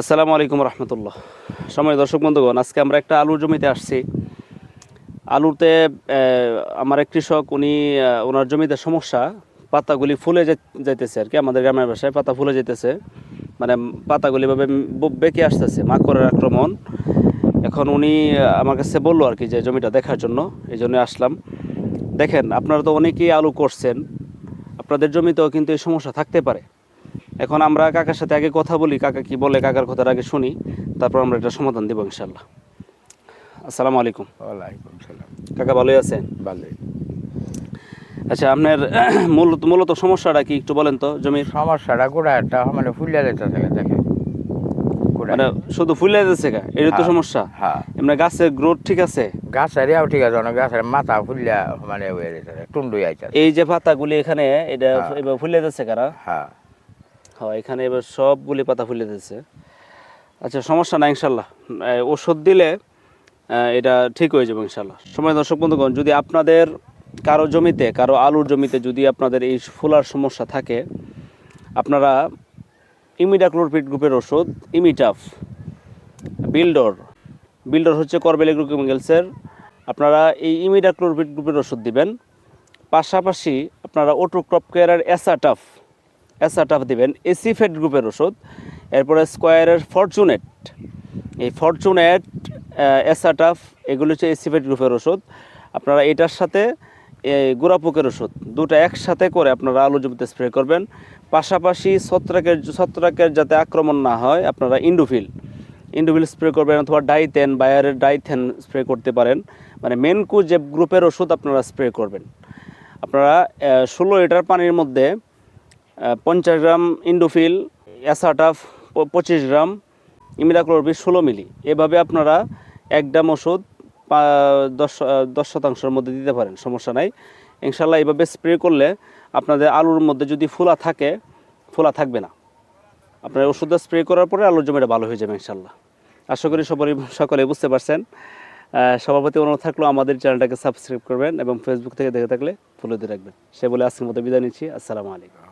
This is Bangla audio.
আসসালামু আলাইকুম রহমতুল্লাহ। সময় দর্শক বন্ধুগণ, আজকে আমরা একটা আলুর জমিতে আসছি। আলুতে আমার এক কৃষক, উনি ওনার জমিতে সমস্যা, পাতাগুলি ফুলে যাইতেছে আর কি, আমাদের গ্রামের ভাষায় পাতা ফুলে যেতেছে মানে পাতাগুলি ভাবে বেঁকে আসতেছে, মাকড়ের আক্রমণ। এখন উনি আমার কাছে বলল আর কি যে জমিটা দেখার জন্য, এই জন্য আসলাম। দেখেন, আপনারা তো অনেকেই আলু করছেন, আপনাদের জমিতেও কিন্তু এই সমস্যা থাকতে পারে। এখন আমরা কাকার সাথে আগে কথা বলি কাকা কি বলে কাকার কথাটা আগে শুনি তারপর আমরা এটা সমাধান দেবো ইনশাল্লাহ আসসালামু আলাইকুম। ওয়ালাইকুম সালাম। কাকা ভালোই আছেন? ভালোই। আচ্ছা আপনার মূলত মূলত সমস্যাটা কি একটু বলেন তো জমির? সমস্যাটা গোড়া একটা মানে ফুলিয়া যেতে থাকে দেখে মানে শুধু ফুলে যাচ্ছে কা এটা তো হ্যাঁ। সমস্যা? হ্যাঁ। এমনি গাছের গ্রোথ ঠিক আছে? গাছের ইয়াও ঠিক আছে অনেক গাছের মাথা ফুলিয়া মানে টুন্ডু আইতে এই যে পাতাগুলি এখানে এটা হ্যাঁ। ফুলে যাচ্ছে কারা হ্যাঁ। হ্যাঁ এখানে এবার সবগুলি পাতা ফুলে যাচ্ছে আচ্ছা সমস্যা না ইনশাল্লাহ। ওষুধ দিলে এটা ঠিক হয়ে যাবে ইনশাল্লাহ। সময় দর্শক বন্ধুগণ, যদি আপনাদের কারও জমিতে, কারও আলুর জমিতে যদি আপনাদের এই ফুলার সমস্যা থাকে, আপনারা ইমিডাক্লোরপিড গ্রুপের ওষুধ, ইমিটাফ, বিল্ডর বিল্ডর হচ্ছে কর্বেলিগ্রোকেমিক্যালসের আপনারা এই ইমিডাক্লোরপিড গ্রুপের ওষুধ দিবেন। পাশাপাশি আপনারা ওটোক্রপ কেয়ারের অ্যাসাটাফ অ্যাসাটাফ দিবেন এসিফেট গ্রুপের ওষুধ, এরপরে স্কোয়ারের ফরচুনেট। এই ফরচুনেট অ্যাসাটাফ এগুলো হচ্ছে এসিফেট গ্রুপের ওষুধ। আপনারা এটার সাথে গোড়াপোকের ওষুধ, দুটো একসাথে করে আপনারা আলু জমিতে স্প্রে করবেন। পাশাপাশি ছত্রাকের ছত্রাকের যাতে আক্রমণ না হয়, আপনারা ইন্ডোফিল ইন্ডোফিল স্প্রে করবেন অথবা ডাইথেন, বায়ারের ডাইথেন স্প্রে করতে পারেন। মানে মেনকু যে গ্রুপের ওষুধ আপনারা স্প্রে করবেন। আপনারা ষোলো লিটার পানির মধ্যে পঞ্চাশ গ্রাম ইন্ডোফিল অ্যাসাটাফ পঁচিশ গ্রাম ইমিডাক্লোরবি ষোলো মিলি। এভাবে আপনারা এক গ্রাম ওষুধ দশ দশ শতাংশের মধ্যে দিতে পারেন, সমস্যা নাই। ইনশাল্লাহ এইভাবে স্প্রে করলে আপনাদের আলুর মধ্যে যদি ফুলা থাকে, ফুলা থাকবে না। আপনার ওষুধটা স্প্রে করার পরে আলুর জমিটা ভালো হয়ে যাবে ইনশাল্লাহ। আশা করি সবারই সকলে বুঝতে পারছেন। সভাপতি অনুরোধ থাকলেও আমাদের চ্যানেলটাকে সাবস্ক্রাইব করবেন এবং ফেসবুক থেকে দেখে থাকলে ফলো দিয়ে রাখবেন। সে বলে আজকের মতো বিদায় নিচ্ছি। আসসালামু আলাইকুম।